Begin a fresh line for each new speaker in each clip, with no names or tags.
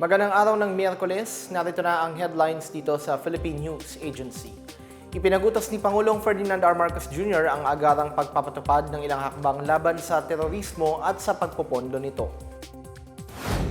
Magandang araw ng Miyerkules, narito na ang headlines dito sa Philippine News Agency. Ipinagutos ni Pangulong Ferdinand R. Marcos Jr. ang agarang pagpapatupad ng ilang hakbang laban sa terorismo at sa pagpopondo nito.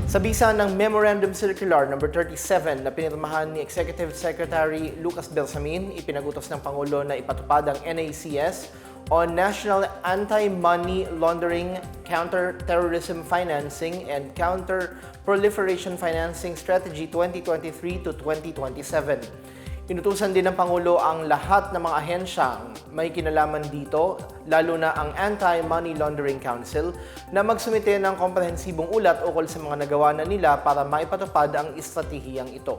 Sa bisa ng Memorandum Circular No. 37 na pinirmahan ni Executive Secretary Lucas Bersamin, ipinagutos ng Pangulo na ipatupad ang NACS o National Anti-Money Laundering, Counter-Terrorism Financing, and Counter-Proliferation Financing Strategy 2023 to 2027. Inutusan din ng Pangulo ang lahat ng mga ahensyang may kinalaman dito, lalo na ang Anti-Money Laundering Council, na magsumite ng komprehensibong ulat ukol sa mga nagawa na nila para maipatupad ang estratehiyang ito.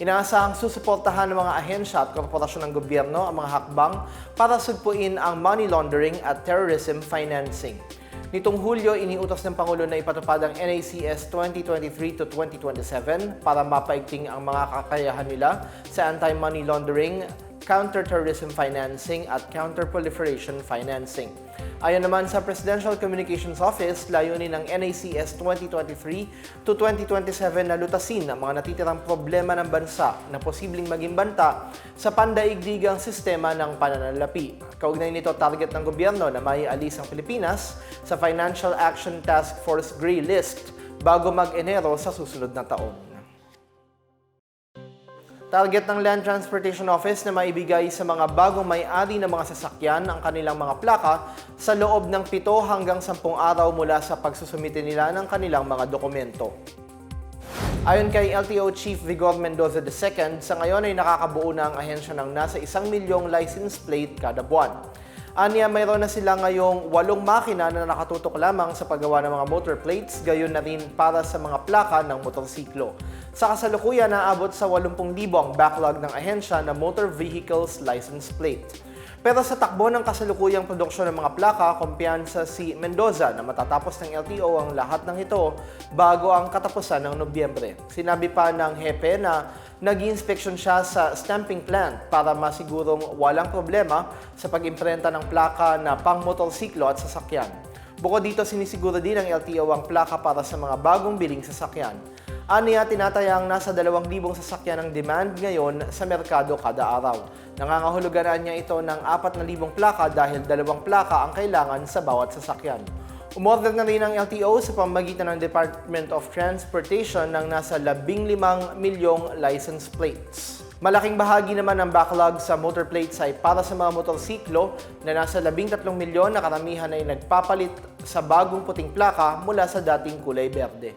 Inaasahang susuportahan ng mga ahensya at korporasyon ng gobyerno ang mga hakbang para sugpuin ang money laundering at terrorism financing. Nitong Hulyo, iniutos ng Pangulo na ipatupad ang NACS 2023 to 2027 para mapaigting ang mga kakayahan nila sa anti-money laundering, counter-terrorism financing at counter-proliferation financing. Ayon naman sa Presidential Communications Office, layunin ng NACS 2023 to 2027 na lutasin ang mga natitirang problema ng bansa na posibleng maging banta sa pandaigdigang sistema ng pananalapi. Kaugnay nito, target ng gobyerno na maialis ang Pilipinas sa Financial Action Task Force Gray List bago mag-Enero sa susunod na taon. Target ng Land Transportation Office na maibigay sa mga bagong may-ari ng mga sasakyan ang kanilang mga plaka sa loob ng 7 hanggang 10 araw mula sa pagsusumite nila ng kanilang mga dokumento. Ayon kay LTO Chief Vigor Mendoza II, sa ngayon ay nakakabuo na ang ahensya ng nasa isang milyong license plate kada buwan. Aniya, mayroon na sila ngayong walong makina na nakatutok lamang sa paggawa ng mga motor plates, gayon na rin para sa mga plaka ng motorsiklo. Sa kasalukuyan, naabot sa 80,000 ang backlog ng ahensya na Motor Vehicles License Plate. Pero sa takbo ng kasalukuyang produksyon ng mga plaka, kumpiyansa si Mendoza na matatapos ng LTO ang lahat ng ito bago ang katapusan ng Nobyembre. Sinabi pa ng hepe na nag inspection siya sa stamping plant para masigurong walang problema sa pag-imprenta ng plaka na pang motorsiklo at sasakyan. Bukod dito, sinisiguro din ng LTO ang plaka para sa mga bagong biling sasakyan. Aniya, tinatayang nasa 2,000 sasakyan ang demand ngayon sa merkado kada araw. Nangangahulugan niya ito ng 4,000 plaka dahil dalawang plaka ang kailangan sa bawat sasakyan. Umorder na rin ang LTO sa pamagitan ng Department of Transportation ng nasa 15 milyong license plates. Malaking bahagi naman ng backlog sa motor plates ay para sa mga motorsiklo na nasa 13 milyon na karamihan ay nagpapalit sa bagong puting plaka mula sa dating kulay berde.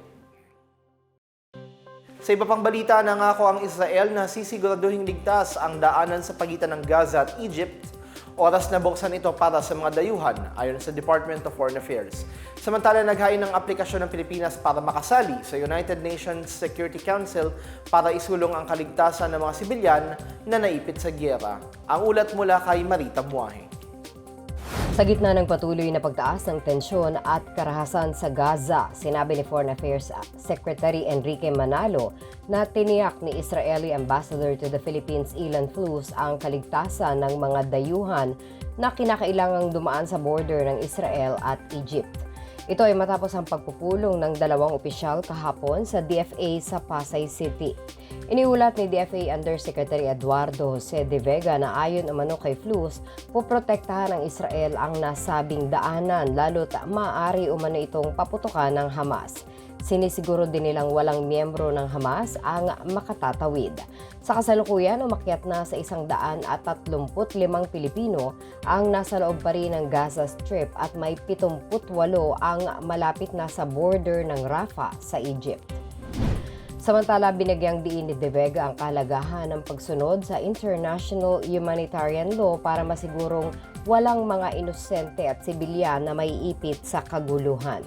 Sa iba pang balita, nangako ang Israel na sisiguraduhin ligtas ang daanan sa pagitan ng Gaza at Egypt. Oras na buksan ito para sa mga dayuhan, ayon sa Department of Foreign Affairs. Samantala, naghain ng aplikasyon ng Pilipinas para makasali sa United Nations Security Council para isulong ang kaligtasan ng mga sibilyan na naipit sa gyera. Ang ulat mula kay Marita Muahe.
Sa gitna ng patuloy na pagtaas ng tensyon at karahasan sa Gaza, sinabi ni Foreign Affairs Secretary Enrique Manalo na tiniyak ni Israeli Ambassador to the Philippines Ilan Flus ang kaligtasan ng mga dayuhan na kinakailangang dumaan sa border ng Israel at Egypt. Ito ay matapos ang pagpupulong ng dalawang opisyal kahapon sa DFA sa Pasay City. Iniulat ni DFA Undersecretary Eduardo Jose de Vega na ayon umano kay Flus, puprotektahan ng Israel ang nasabing daanan lalo't maaari umano itong paputukan ng Hamas. Sinisiguro din nilang walang miyembro ng Hamas ang makatatawid. Sa kasalukuyan, umakyat na sa isang daan at 35 Pilipino ang nasa loob pa rin ng Gaza Strip at may 78 ang malapit na sa border ng Rafah sa Egypt. Samantala, binagyang diin ni De Vega ang kahalagahan ng pagsunod sa international humanitarian law para masigurong walang mga inosente at sibilyan na may ipit sa kaguluhan.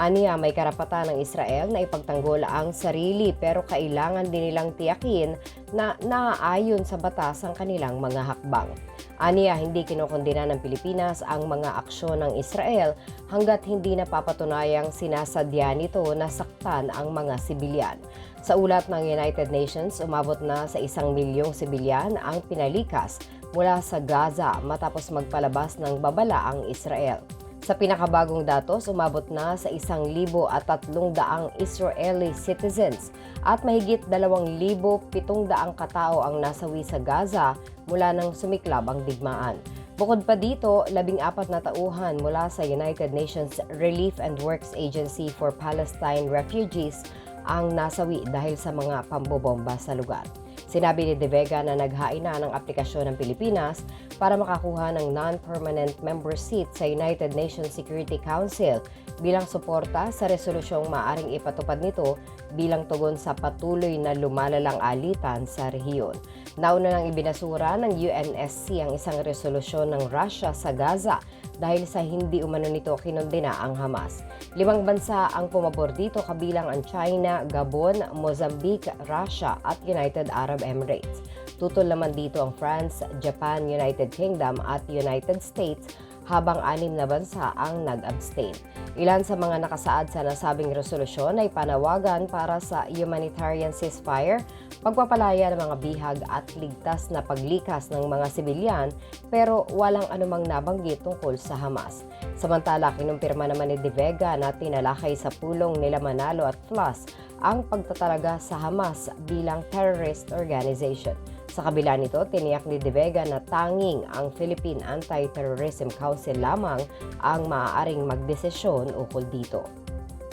Aniya, may karapatan ng Israel na ipagtanggol ang sarili pero kailangan din nilang tiyakin na naaayon sa batas ang kanilang mga hakbang. Aniya, hindi kinukondina ng Pilipinas ang mga aksyon ng Israel hanggat hindi napapatunayang sinasadya nito na saktan ang mga sibilyan. Sa ulat ng United Nations, umabot na sa isang milyong sibilyan ang pinalikas mula sa Gaza matapos magpalabas ng babala ang Israel. Sa pinakabagong datos, umabot na sa isang libo at tatlong daang Israeli citizens at mahigit dalawang libo pitong daang katao ang nasawi sa Gaza mula nang sumiklab ang digmaan. Bukod pa dito, labing apat na tauhan mula sa United Nations Relief and Works Agency for Palestine Refugees ang nasawi dahil sa mga pambobomba sa lugar. Sinabi ni De Vega na naghain na ng aplikasyon ng Pilipinas para makakuha ng non-permanent member seat sa United Nations Security Council bilang suporta sa resolusyong maaring ipatupad nito bilang tugon sa patuloy na lumalalang alitan sa rehiyon. Nauna nang ibinasura ng UNSC ang isang resolusyon ng Russia sa Gaza dahil sa hindi umano nito kinondena ang Hamas. Limang bansa ang pumabor dito kabilang ang China, Gabon, Mozambique, Russia at United Arab Emirates. Tutol naman dito ang France, Japan, United Kingdom at United States habang anim na bansa ang nag-abstain. Ilan sa mga nakasaad sa nasabing resolusyon ay panawagan para sa humanitarian ceasefire, pagpapalaya ng mga bihag at ligtas na paglikas ng mga sibilyan pero walang anumang nabanggit tungkol sa Hamas. Samantala, kinumpirma naman ni De Vega na tinalakay sa pulong nila Manalo at Plus ang pagtatalaga sa Hamas bilang terrorist organization. Sa kabila nito, tiniyak ni De Vega na tanging ang Philippine Anti-Terrorism Council lamang ang maaaring magdesisyon ukol dito.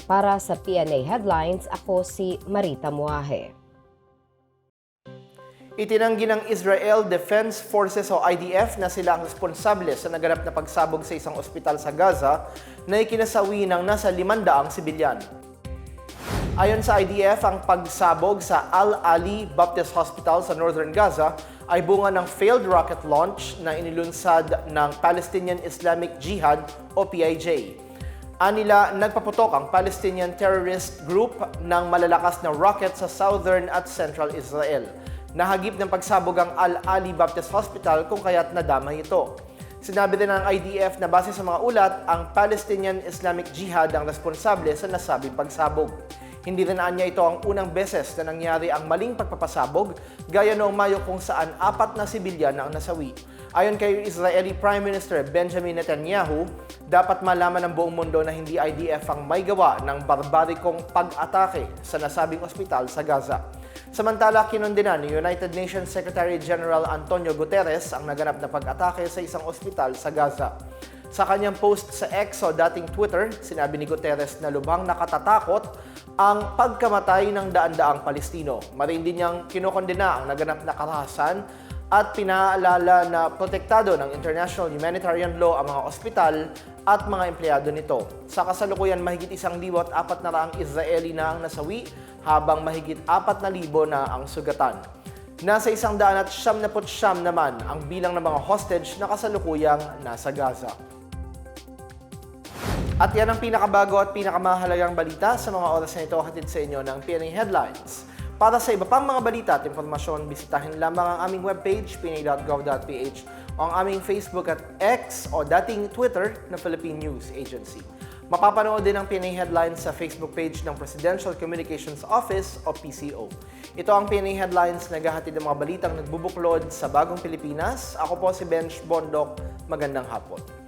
Para sa PNA Headlines, ako si Marita Muahe.
Itinanggi ng Israel Defense Forces o IDF na sila ang responsable sa naganap na pagsabog sa isang ospital sa Gaza na ikinasawi ng nasa 500 sibilyan. Ayon sa IDF, ang pagsabog sa Al-Ali Baptist Hospital sa northern Gaza ay bunga ng failed rocket launch na inilunsad ng Palestinian Islamic Jihad o PIJ. Anila, nagpaputok ang Palestinian terrorist group ng malalakas na rocket sa southern at central Israel. Nahagip ng pagsabog ang Al-Ali Baptist Hospital kung kaya't nadamay ito. Sinabi din ng IDF na base sa mga ulat, ang Palestinian Islamic Jihad ang responsable sa nasabing pagsabog. Hindi rin anya ito ang unang beses na nangyari ang maling pagpapasabog gaya noong Mayo kung saan apat na sibilyan na ang nasawi. Ayon kay Israeli Prime Minister Benjamin Netanyahu, dapat malaman ng buong mundo na hindi IDF ang may gawa ng barbarikong pag-atake sa nasabing ospital sa Gaza. Samantala, kinondena ni United Nations Secretary General Antonio Guterres ang naganap na pag-atake sa isang ospital sa Gaza. Sa kanyang post sa X o dating Twitter, sinabi ni Guterres na lubhang nakatatakot ang pagkamatay ng daan-daang Palestino. Marin din niyang kinokondena ang naganap na karahasan at pinaalala na protektado ng international humanitarian law ang mga ospital at mga empleyado nito. Sa kasalukuyan, mahigit isang libo at apat na raang Israeli na ang nasawi habang mahigit apat na libo na ang sugatan. Nasa isang daan at siyam na siyam naman ang bilang ng mga hostage na kasalukuyang nasa Gaza. At yan ang pinakabago at pinakamahalagang balita sa mga oras na ito hatid sa inyo ng PNA Headlines. Para sa iba pang mga balita at impormasyon, bisitahin lamang ang aming webpage, pna.gov.ph o ang aming Facebook at X o dating Twitter na Philippine News Agency. Mapapanood din ang PNA Headlines sa Facebook page ng Presidential Communications Office o PCO. Ito ang PNA Headlines na gahatid ng mga balitang nagbubuklod sa bagong Pilipinas. Ako po si Bench Bondok. Magandang hapon.